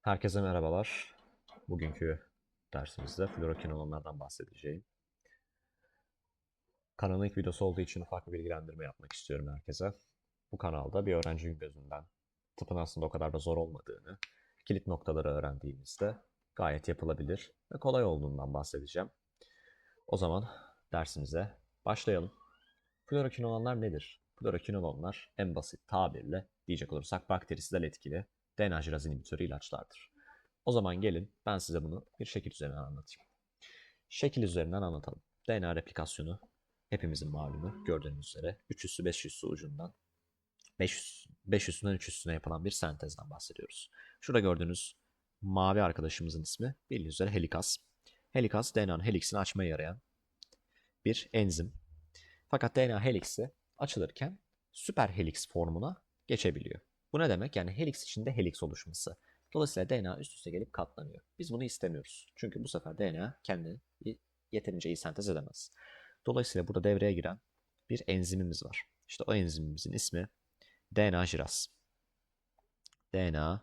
Herkese merhabalar. Bugünkü dersimizde fluorokinolonlardan bahsedeceğim. Kanalın ilk videosu olduğu için ufak bir bilgilendirme yapmak istiyorum herkese. Bu kanalda bir öğrencinin gözünden tıpın aslında o kadar da zor olmadığını, kilit noktaları öğrendiğimizde gayet yapılabilir ve kolay olduğundan bahsedeceğim. O zaman dersimize başlayalım. Fluorokinolonlar nedir? Fluorokinolonlar en basit tabirle diyecek olursak bakterisel etkili DNA jiraz inhibitörü ilaçlardır. O zaman gelin ben size bunu bir şekil üzerinden anlatayım. Şekil üzerinden anlatalım. DNA replikasyonu hepimizin malumu gördüğünüz üzere 3 üssü 5 üssü ucundan 5, 5 üstünden 3 üstüne yapılan bir sentezden bahsediyoruz. Şurada gördüğünüz mavi arkadaşımızın ismi bildiğiniz üzere helikaz. Helikaz DNA'nın heliksini açmaya yarayan bir enzim. Fakat DNA heliksi açılırken süper heliks formuna geçebiliyor. Bu ne demek? Yani helix içinde helix oluşması. Dolayısıyla DNA üst üste gelip katlanıyor. Biz bunu istemiyoruz. Çünkü bu sefer DNA kendini yeterince iyi sentez edemez. Dolayısıyla burada devreye giren bir enzimimiz var. İşte o enzimimizin ismi DNA jiraz. DNA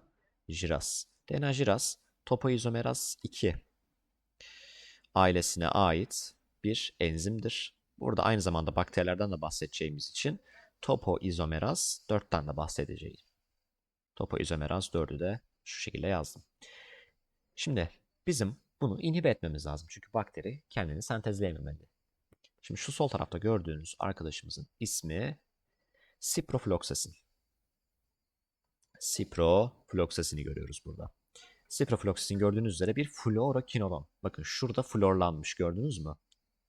jiraz. DNA jiraz topoizomeraz 2 ailesine ait bir enzimdir. Burada aynı zamanda bakterilerden de bahsedeceğimiz için topoizomeraz 4'ten de bahsedeceğiz. Topoizomeraz 4'ü de şu şekilde yazdım. Şimdi bizim bunu inhibe etmemiz lazım. Çünkü bakteri kendini sentezleyememeli. Şimdi şu sol tarafta gördüğünüz arkadaşımızın ismi ciprofloxacin. Ciprofloxacin'i görüyoruz burada. Ciprofloxacin gördüğünüz üzere bir fluorokinolon. Bakın şurada florlanmış gördünüz mü?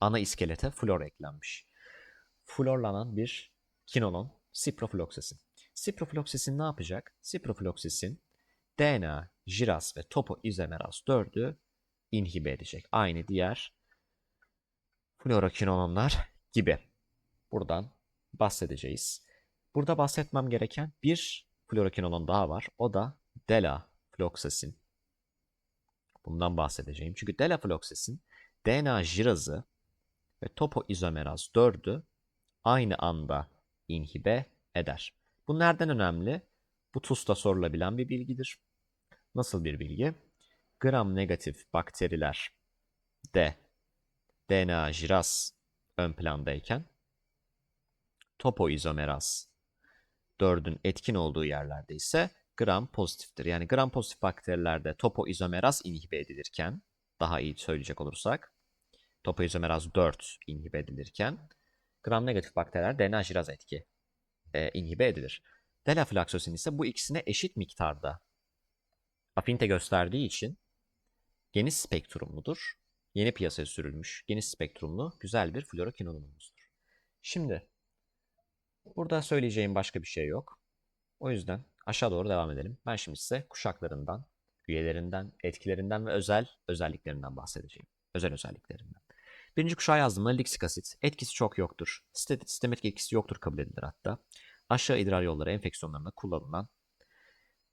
Ana iskelete flor eklenmiş. Florlanan bir kinolon ciprofloxacin. Ciprofloxacin ne yapacak? Ciprofloxacin DNA, jiraz ve topoizomeraz 4'ü inhibe edecek. Aynı diğer fluorokinolonlar gibi. Buradan bahsedeceğiz. Burada bahsetmem gereken bir fluorokinolon daha var. O da delafloxacin. Bundan bahsedeceğim. Çünkü delafloxacin DNA jirazı ve topoizomeraz 4'ü aynı anda inhibe eder. Bu nereden önemli? Bu TUS'ta sorulabilen bir bilgidir. Nasıl bir bilgi? Gram negatif bakteriler de DNA jiraz ön plandayken topoizomeraz 4'ün etkin olduğu yerlerde ise gram pozitiftir. Yani gram pozitif bakterilerde topoizomeraz inhibe edilirken daha iyi söyleyecek olursak topoizomeraz 4 inhibe edilirken gram negatif bakteriler DNA jiraz etki e, inhibe edilir. Delaflaksosin ise bu ikisine eşit miktarda afinite gösterdiği için geniş spektrumludur. Yeni piyasaya sürülmüş geniş spektrumlu güzel bir fluorokinolonumuzdur. Şimdi burada söyleyeceğim başka bir şey yok. O yüzden aşağı doğru devam edelim. Ben şimdi size kuşaklarından, üyelerinden, etkilerinden ve özel özelliklerinden bahsedeceğim. Özel özelliklerinden. Birinci kuşağı yazdım. Maliksik asit. Etkisi çok yoktur. Sistematik etkisi yoktur kabul edilir hatta. Aşağı idrar yolları enfeksiyonlarında kullanılan,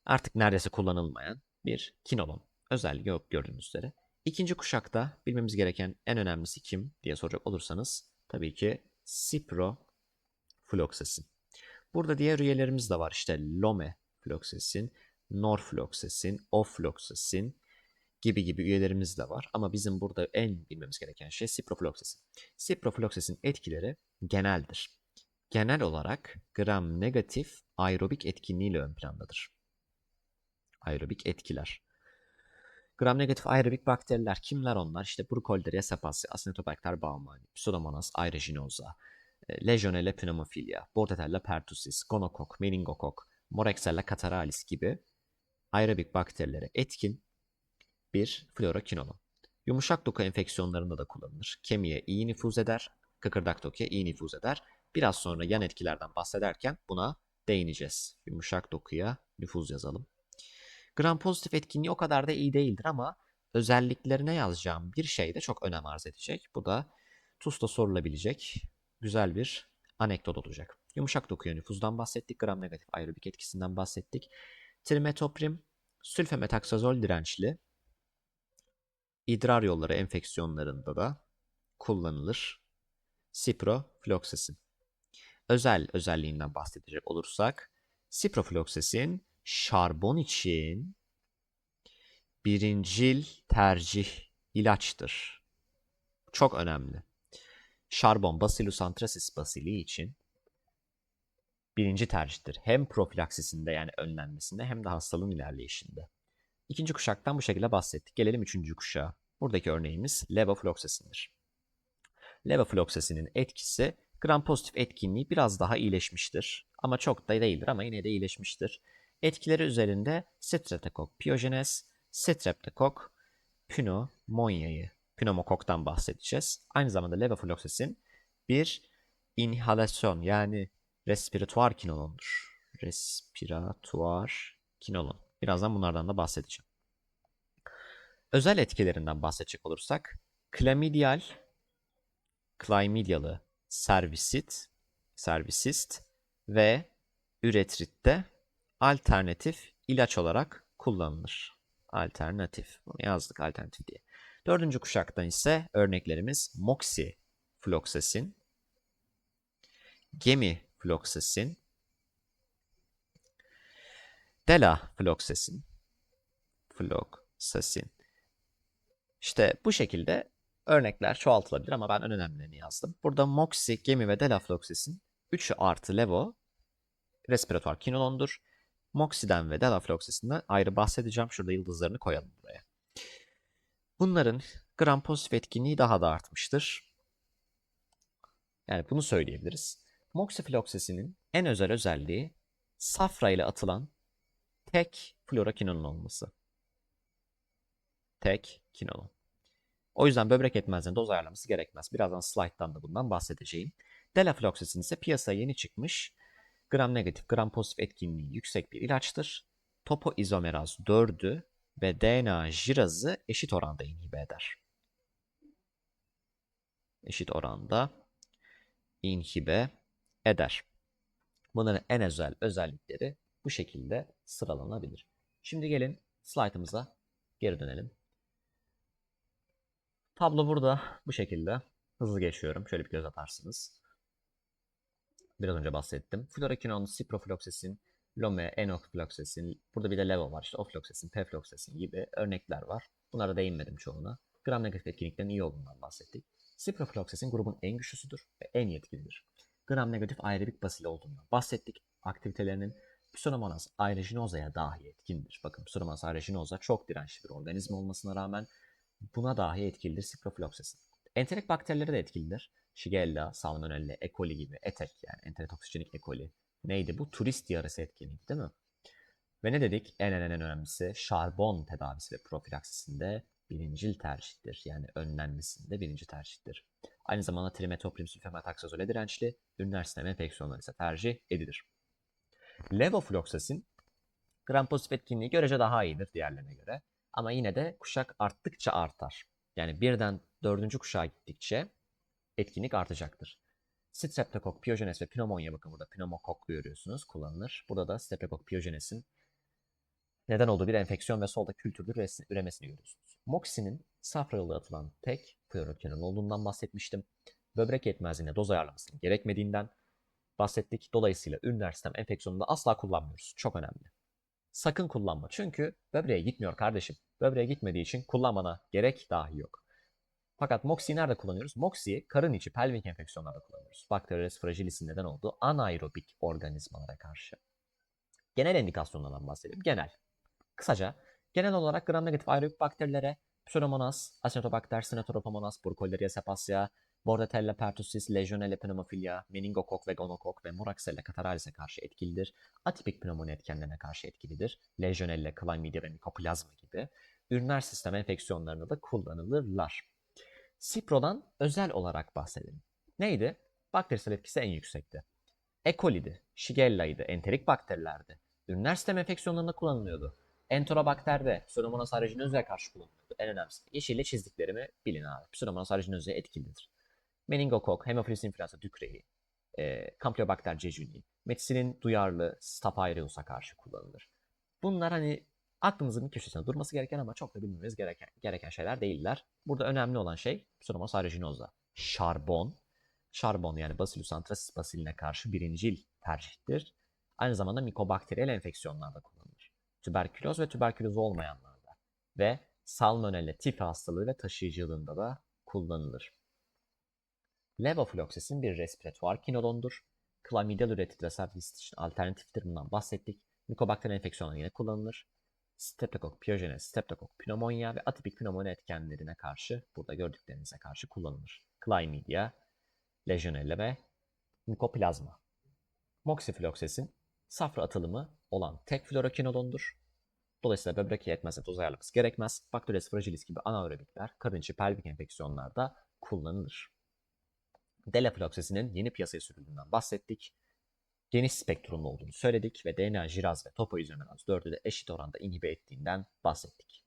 artık neredeyse kullanılmayan bir kinolon. Özelliği yok gördüğünüz üzere. İkinci kuşakta bilmemiz gereken en önemlisi kim diye soracak olursanız tabii ki ciprofloxacin. Burada diğer üyelerimiz de var. İşte lome norfloxacin, ofloxacin, gibi gibi üyelerimiz de var. Ama bizim burada en bilmemiz gereken şey ciprofloxacin. Ciprofloxacin etkileri geneldir. Genel olarak gram negatif aerobik etkinliğiyle ön plandadır. Aerobik etkiler. Gram negatif aerobik bakteriler kimler onlar? İşte Brucolidaria cepaci, Acinetobacter baumannii, Pseudomonas aeruginosa, Legionella pneumophila, Bordetella pertussis, Gonokok, Meningokok, Moraxella cataralis gibi aerobik bakterilere etkin bir fluorokinolon. Yumuşak doku enfeksiyonlarında da kullanılır. Kemiğe iyi nüfuz eder, kıkırdak dokuya iyi nüfuz eder. Biraz sonra yan etkilerden bahsederken buna değineceğiz. Yumuşak dokuya nüfuz yazalım. Gram pozitif etkinliği o kadar da iyi değildir ama özelliklerine yazacağım bir şey de çok önem arz edecek. Bu da TUS'ta sorulabilecek güzel bir anekdot olacak. Yumuşak dokuya nüfuzdan bahsettik. Gram negatif aerobik etkisinden bahsettik. Trimetoprim sülfemetaksazol dirençli idrar yolları enfeksiyonlarında da kullanılır. Ciprofloxacin. Özel özelliğinden bahsedecek olursak, ciprofloxacin şarbon için birincil tercih ilaçtır. Çok önemli. Şarbon Bacillus anthracis basili için birinci tercihtir. Hem profilaksisinde yani önlenmesinde hem de hastalığın ilerleyişinde. İkinci kuşaktan bu şekilde bahsettik. Gelelim üçüncü kuşağa. Buradaki örneğimiz levofloxasin'dir. Levofloxasin'in etkisi gram pozitif etkinliği biraz daha iyileşmiştir. Ama çok da değildir ama yine de iyileşmiştir. Etkileri üzerinde Streptokok piyojenez, Streptokok pneumonia'yı, pneumokoktan bahsedeceğiz. Aynı zamanda levofloxacin bir inhalasyon yani respiratuar kinolondur. Respiratuar kinolon. Birazdan bunlardan da bahsedeceğim. Özel etkilerinden bahsedecek olursak, klamidyal, klamidyalı servisit, servisist ve üretritte alternatif ilaç olarak kullanılır. Alternatif. Bunu yazdık alternatif diye. Dördüncü kuşaktan ise örneklerimiz moxifloxacin, gemifloxacin, delafloxacin, floxacin. İşte bu şekilde örnekler çoğaltılabilir ama ben en önemlilerini yazdım. Burada moxi, gemi ve delafloxacin 3 artı levo respiratuar kinolondur. Moxiden ve delafloxacinden ayrı bahsedeceğim. Şurada yıldızlarını koyalım buraya. Bunların gram pozitif etkinliği daha da artmıştır. Yani bunu söyleyebiliriz. Moxifloxacin'in en özel özelliği safra ile atılan tek fluorokinolon olması. Tek kinolon. O yüzden böbrek yetmezliğine doz ayarlaması gerekmez. Birazdan slayttan da bundan bahsedeceğim. Delafloxacin ise piyasaya yeni çıkmış gram negatif, gram pozitif etkinliği yüksek bir ilaçtır. Topoizomeraz 4'ü ve DNA jirazı eşit oranda inhibe eder. Eşit oranda inhibe eder. Bunların en özel özellikleri bu şekilde sıralanabilir. Şimdi gelin slaytımıza geri dönelim. Tablo burada bu şekilde. Hızlı geçiyorum. Şöyle bir göz atarsınız. Biraz önce bahsettim. Fluorokinon, ciprofloxacin, lome, enofloxacin, burada bir de levo var. İşte ofloxacin, pefloxacin gibi örnekler var. Bunlara değinmedim çoğuna. Gram negatif etkinliklerin iyi olduğundan bahsettik. Ciprofloxacin grubun en güçlüsüdür ve en yetkilidir. Gram negatif aerobik basili olduğundan bahsettik. Aktivitelerinin Pseudomonas aeruginosa'a dahi etkindir. Bakın Pseudomonas aeruginosa çok dirençli bir organizma olmasına rağmen buna dahi etkilidir ciprofloxacin. Enterik bakterileri de etkilidir. Shigella, Salmonella, E. coli gibi etek yani enterotoksijenik E. coli. Neydi bu? Turist yarısı etkinlik değil mi? Ve ne dedik? En en en önemlisi şarbon tedavisi ve profilaksisinde birincil tercihtir. Yani önlenmesinde birinci tercihtir. Aynı zamanda trimetoprim sülfemetaksazole dirençli, üriner sistem enfeksiyonları ise tercih edilir. Levofloxacin gram pozitif etkinliği görece daha iyidir diğerlerine göre. Ama yine de kuşak arttıkça artar. Yani birden dördüncü kuşağa gittikçe etkinlik artacaktır. Streptokok piyojenes ve pneumonia bakın burada pneumokok görüyorsunuz kullanılır. Burada da Streptokok piyojenesin neden olduğu bir enfeksiyon ve solda kültürdür üremesini görüyorsunuz. Moxinin safra yolu atılan tek fluorokinol olduğundan bahsetmiştim. Böbrek yetmezliğine doz ayarlamasının gerekmediğinden bahsettik. Dolayısıyla üriner sistem enfeksiyonunda asla kullanmıyoruz. Çok önemli. Sakın kullanma. Çünkü böbreğe gitmiyor kardeşim. Böbreğe gitmediği için kullanmana gerek dahi yok. Fakat Moxi'yi nerede kullanıyoruz? Moxi'yi karın içi pelvik enfeksiyonlarda kullanıyoruz. Bacteris fragilis'in neden olduğu anaerobik organizmalara karşı. Genel indikasyonlardan bahsedelim. Genel. Kısaca genel olarak gram negatif aerobik bakterilere Pseudomonas, Acinetobacter, Synethropomonas, Burkholderia cepacia, Bordetella pertussis, Legionella pneumophila, Meningokok ve Gonokok ve Moraxella catarrhalis'e karşı etkilidir. Atipik pnömoni etkenlerine karşı etkilidir. Legionella, Chlamydia ve Mycoplasma gibi üriner sistem enfeksiyonlarında da kullanılırlar. Cipro'dan özel olarak bahsedelim. Neydi? Bakterisel etkisi en yüksekti. E. coli'di, Shigella'ydı, enterik bakterilerdi. Üriner sistem enfeksiyonlarında kullanılıyordu. Enterobakterde Pseudomonas aeruginosae karşı kullanılıyordu. En önemlisi. Yeşille çizdiklerimi bilin abi. Pseudomonas aeruginosae etkilidir. Meningokok, Haemophilus influenza dükreyi, e, Campylobacter jejuni, metisinin duyarlı Staph aureus'a karşı kullanılır. Bunlar hani aklımızın bir köşesinde durması gereken ama çok da bilmemiz gereken, gereken şeyler değiller. Burada önemli olan şey Pseudomonas aeruginosa. Şarbon. Şarbon yani Bacillus anthracis basiline karşı birincil tercihtir. Aynı zamanda mikobakteriyel enfeksiyonlarda kullanılır. Tüberküloz ve tüberküloz olmayanlarda. ve salmonella tipi hastalığı ve taşıyıcılığında da kullanılır. Levofloxacin bir respiratuar kinolondur. Chlamydial üretide servis için alternatiftir bundan bahsettik. Mikobakteri enfeksiyonlarına yine kullanılır. Streptokok pyogenes, streptokok pneumonia ve atipik pneumonia etkenlerine karşı burada gördüklerinize karşı kullanılır. Chlamydia, Legionella ve Mycoplasma. Moxifloxacin safra atılımı olan tek fluorokinolondur. Dolayısıyla böbrek yetmezse doz ayarlaması gerekmez. Bacteria fragilis gibi anaerobikler karın içi pelvik enfeksiyonlarda kullanılır. Delafloxacin'in yeni piyasaya sürüldüğünden bahsettik. Geniş spektrumlu olduğunu söyledik ve DNA jiraz ve topoizomeraz 4'ü de eşit oranda inhibe ettiğinden bahsettik.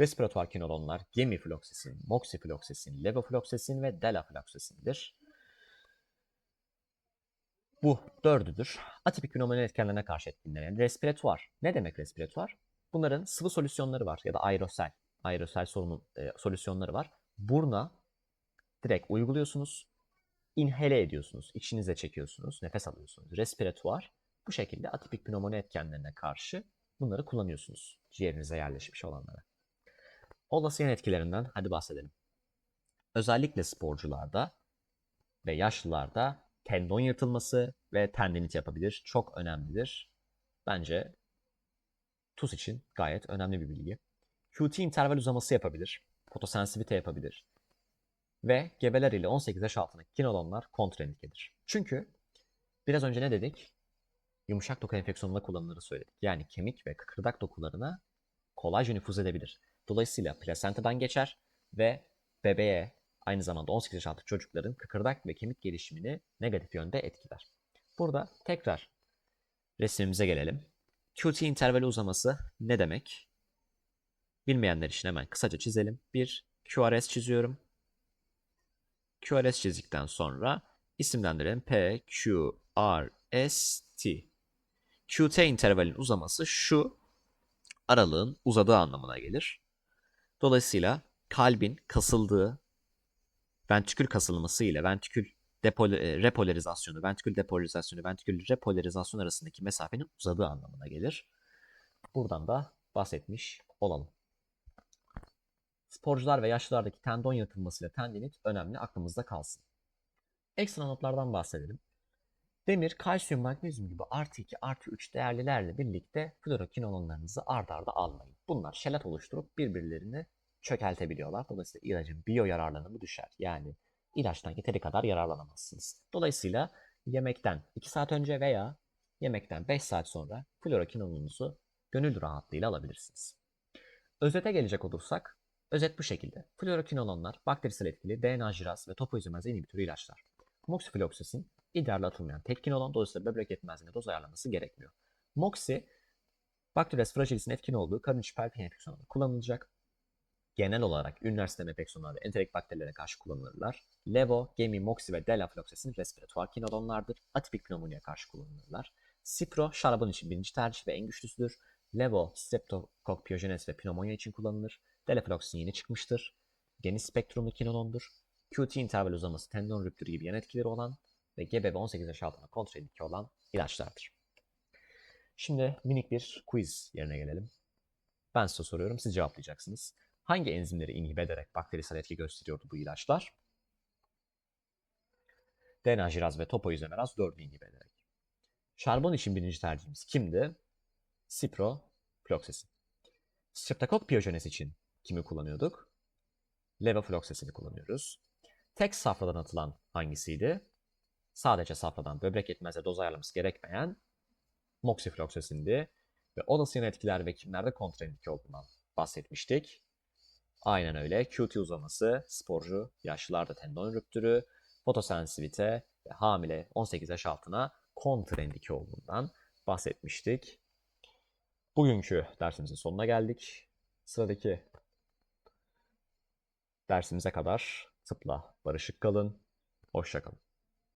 Respiratuar kinolonlar gemifloxacin, moxifloxacin, levofloxacin ve delafloxacin'dir. Bu dördüdür. Atipik pnömoni etkenlerine karşı etkinleyen respiratuar. Ne demek respiratuar? Bunların sıvı solüsyonları var ya da aerosel. Aerosel sorunun e, solüsyonları var. Burna direkt uyguluyorsunuz. İnhale ediyorsunuz. içinize çekiyorsunuz. Nefes alıyorsunuz. Respiratuar. Bu şekilde atipik pnömoni etkenlerine karşı bunları kullanıyorsunuz. Ciğerinize yerleşmiş olanlara. Olası yan etkilerinden hadi bahsedelim. Özellikle sporcularda ve yaşlılarda tendon yırtılması ve tendinit yapabilir. Çok önemlidir. Bence TUS için gayet önemli bir bilgi. QT interval uzaması yapabilir. Fotosensivite yapabilir. Ve gebeler ile 18 yaş altındaki kinolonlar kontraindikedir. Çünkü biraz önce ne dedik? Yumuşak doku enfeksiyonunda kullanılır söyledik. Yani kemik ve kıkırdak dokularına kolayca nüfuz edebilir. Dolayısıyla plasentadan geçer ve bebeğe aynı zamanda 18 yaş altı çocukların kıkırdak ve kemik gelişimini negatif yönde etkiler. Burada tekrar resmimize gelelim. QT intervali uzaması ne demek? Bilmeyenler için hemen kısaca çizelim. Bir QRS çiziyorum. QRS çizdikten sonra isimlendirelim. P, Q, R, S, T. QT intervalin uzaması şu aralığın uzadığı anlamına gelir. Dolayısıyla kalbin kasıldığı ventrikül kasılması ile ventrikül depol e, repolarizasyonu, ventrikül depolarizasyonu, ventrikül repolarizasyon arasındaki mesafenin uzadığı anlamına gelir. Buradan da bahsetmiş olalım. Sporcular ve yaşlılardaki tendon yırtılması ile tendinit önemli aklımızda kalsın. Ekstra notlardan bahsedelim. Demir, kalsiyum, magnezyum gibi artı 2, artı 3 değerlilerle birlikte fluorokinolonlarınızı ard arda almayın. Bunlar şelat oluşturup birbirlerini çökeltebiliyorlar. Dolayısıyla ilacın biyo yararlanımı düşer. Yani ilaçtan yeteri kadar yararlanamazsınız. Dolayısıyla yemekten 2 saat önce veya yemekten 5 saat sonra fluorokinolonunuzu gönül rahatlığıyla alabilirsiniz. Özete gelecek olursak, özet bu şekilde. Fluorokinolonlar bakterisel etkili DNA jiraz ve topoizomeraz inhibitörü ilaçlar. Moxifloxacin idrarla atılmayan tek kinolon dolayısıyla böbrek yetmezliğine doz ayarlaması gerekmiyor. Moxi, Bacteria fragilis'in etkin olduğu karın içi pelvik enfeksiyonunda kullanılacak genel olarak üniversite enfeksiyonları ve enterik bakterilere karşı kullanılırlar. Levo, Gemi, Moxi ve Delafloxacin respiratuar kinolonlardır. Atipik pneumoniye karşı kullanılırlar. Cipro, şarabın için birinci tercih ve en güçlüsüdür. Levo, Streptococcus pyogenes ve pneumonia için kullanılır. Delafloxacin yeni çıkmıştır. Geniş spektrumlu kinolondur. QT interval uzaması, tendon rüptürü gibi yan etkileri olan ve ve 18 yaş altında kontraindike olan ilaçlardır. Şimdi minik bir quiz yerine gelelim. Ben size soruyorum, siz cevaplayacaksınız. Hangi enzimleri inhibe ederek bakterisel etki gösteriyordu bu ilaçlar? DNA jiraz ve topoizomeraz 4'ü inhibe ederek. Şarbon için birinci tercihimiz kimdi? Ciprofloxacin. Streptokok piyojenes için kimi kullanıyorduk? Levofloxacin'i kullanıyoruz. Tek safradan atılan hangisiydi? Sadece safradan böbrek yetmezse doz ayarlaması gerekmeyen moxifloxacin'di. Ve olası yan etkiler ve kimlerde kontraindike olduğundan bahsetmiştik. Aynen öyle. QT uzaması, sporcu, yaşlılarda tendon rüptürü, fotosensivite ve hamile 18 yaş altına kontraindike olduğundan bahsetmiştik. Bugünkü dersimizin sonuna geldik. Sıradaki dersimize kadar tıpla barışık kalın. Hoşçakalın.